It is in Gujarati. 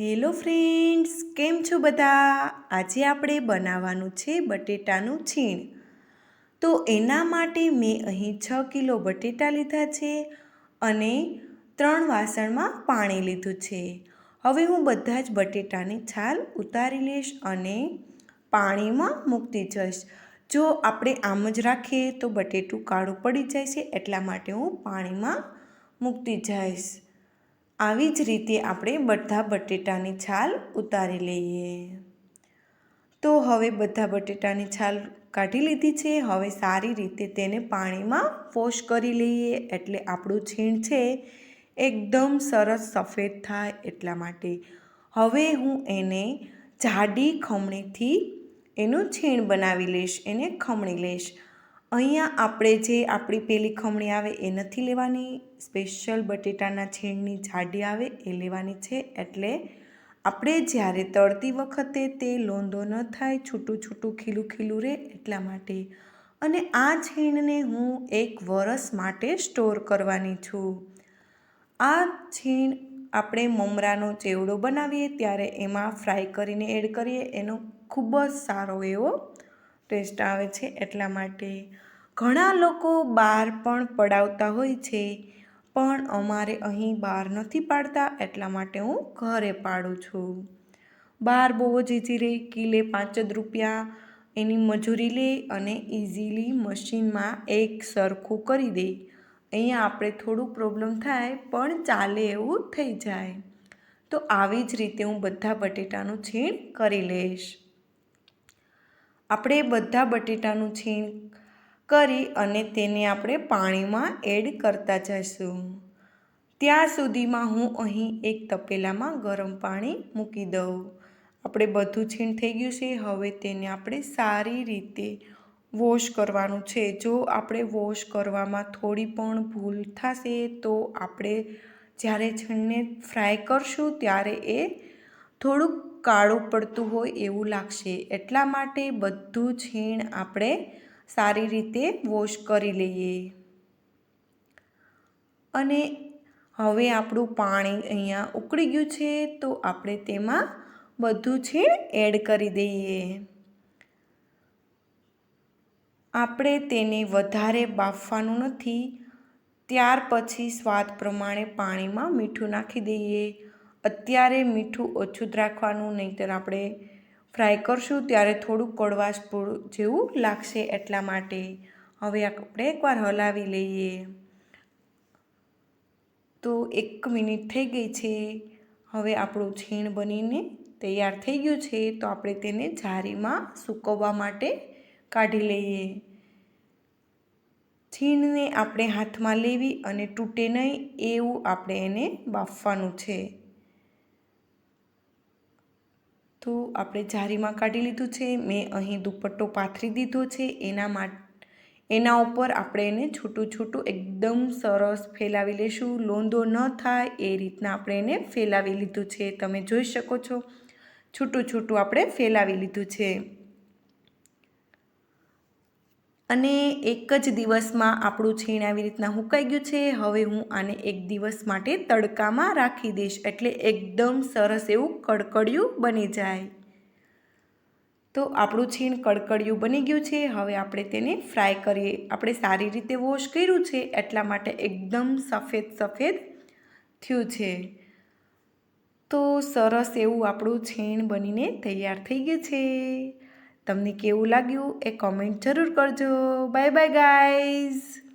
હેલો ફ્રેન્ડ્સ, કેમ છો બધા? આજે આપણે બનાવવાનું છે બટેટાનું છીણ. તો એના માટે મેં અહીં છ કિલો બટેટા લીધા છે અને ત્રણ વાસણમાં પાણી લીધું છે. હવે હું બધા જ બટેટાની છાલ ઉતારી લઈશ અને પાણીમાં મૂકતી જઈશ. જો આપણે આમ જ રાખીએ તો બટેટું કાળું પડી જાય છે એટલા માટે હું પાણીમાં મૂકતી જઈશ. આવી જ રીતે આપણે બધા બટેટાની છાલ ઉતારી લઈએ. તો હવે બધા બટેટાની છાલ કાઢી લીધી છે. હવે સારી રીતે તેને પાણીમાં વોશ કરી લઈએ. એટલે આપણું છીણ છે એકદમ સરસ સફેદ થાય એટલા માટે. હવે હું એને જાડી ખમણીથી એનું છીણ બનાવી લઈશ. એને ખમણી લઈશ. અહીંયા આપણે જે આપણી પેલી ખમણી આવે એ નથી લેવાની, સ્પેશિયલ બટેટાના છીણની જાડી આવે એ લેવાની છે. એટલે આપણે જ્યારે તળતી વખતે તે લોંદો ન થાય, છૂટું છૂટું ખીલું ખીલું રહે એટલા માટે. અને આ છીણને હું એક વરસ માટે સ્ટોર કરવાની છું. આ છીણ આપણે મમરાનો ચેવડો બનાવીએ, ત્યારે એમાં ફ્રાય કરીને એડ કરીએ. એનો ખૂબ જ સારો એવો ટેસ્ટ આવે છે એટલા માટે ઘણા લોકો બહાર પણ પડાવતા હોય છે, પણ અમારે અહીં બહાર નથી પાડતા એટલા માટે હું ઘરે પાડું છું. બહાર બહુ જ ઇઝી રહે કિલે પાંચ જ રૂપિયા એની મજૂરી લે અને ઇઝીલી મશીનમાં એક સરખું કરી દે. અહીંયા આપણે થોડું પ્રોબ્લેમ થાય પણ ચાલે એવું થઈ જાય. તો આવી જ રીતે હું બધા બટેટાનું છીણ કરી લઈશ. આપણે બધા બટેટાનું છીણ કરી અને તેને આપણે પાણીમાં એડ કરતા જઈશું. ત્યાં સુધીમાં હું અહીં એક તપેલામાં ગરમ પાણી મૂકી દઉં. આપણે બધું છીણ થઈ ગયું છે, હવે તેને આપણે સારી રીતે વોશ કરવાનું છે. જો આપણે વોશ કરવામાં થોડી પણ ભૂલ થશે તો આપણે જ્યારે છીણને ફ્રાય કરશું ત્યારે એ થોડુંક કાળું પડતું હોય એવું લાગશે. એટલા માટે બધું છીણ આપણે સારી રીતે વોશ કરી લઈએ. અને હવે આપણું પાણી અહીંયા ઉકળી ગયું છે તો આપણે તેમાં બધું છીણ એડ કરી દઈએ. આપણે તેને વધારે બાફવાનું નથી. ત્યાર પછી સ્વાદ પ્રમાણે પાણીમાં મીઠું નાખી દઈએ. અત્યારે મીઠું ઓછું જ રાખવાનું, નહીંતર આપણે ફ્રાય કરશું ત્યારે થોડુંક કડવાશ જેવું લાગશે એટલા માટે. હવે આપણે એકવાર હલાવી લઈએ. તો એક મિનિટ થઈ ગઈ છે. હવે આપણું છીણ બનીને તૈયાર થઈ ગયું છે, તો આપણે તેને જારીમાં સૂકવવા માટે કાઢી લઈએ. છીણને આપણે હાથમાં લેવી અને તૂટે નહીં, એવું આપણે એને બાફવાનું છે. તો આપણે જારીમાં કાઢી લીધું છે. મેં અહીં દુપટ્ટો પાથરી દીધો છે. એના માટે, એના ઉપર આપણે એને છૂટું છૂટું એકદમ સરસ ફેલાવી લઈશું લોંદો ન થાય એ રીતના આપણે એને ફેલાવી લીધું છે. તમે જોઈ શકો છો. છૂટું છૂટું આપણે ફેલાવી લીધું છે. અને એક જ દિવસમાં આપણું છીણ આવી રીતના હુકાઈ ગયું છે. હવે હું આને એક દિવસ માટે તડકામાં રાખી દઈશ એટલે એકદમ સરસ એવું કડકડિયું બની જાય. તો આપણું છીણ કડકડિયું બની ગયું છે. હવે આપણે તેને ફ્રાય કરીએ. આપણે સારી રીતે વોશ કર્યું છે એટલા માટે એકદમ સફેદ સફેદ થયું છે. તો સરસ એવું આપણું છીણ બનીને તૈયાર થઈ ગયું છે. તમને કેવું લાગ્યું એ કોમેન્ટ જરૂર કરજો. Bye bye guys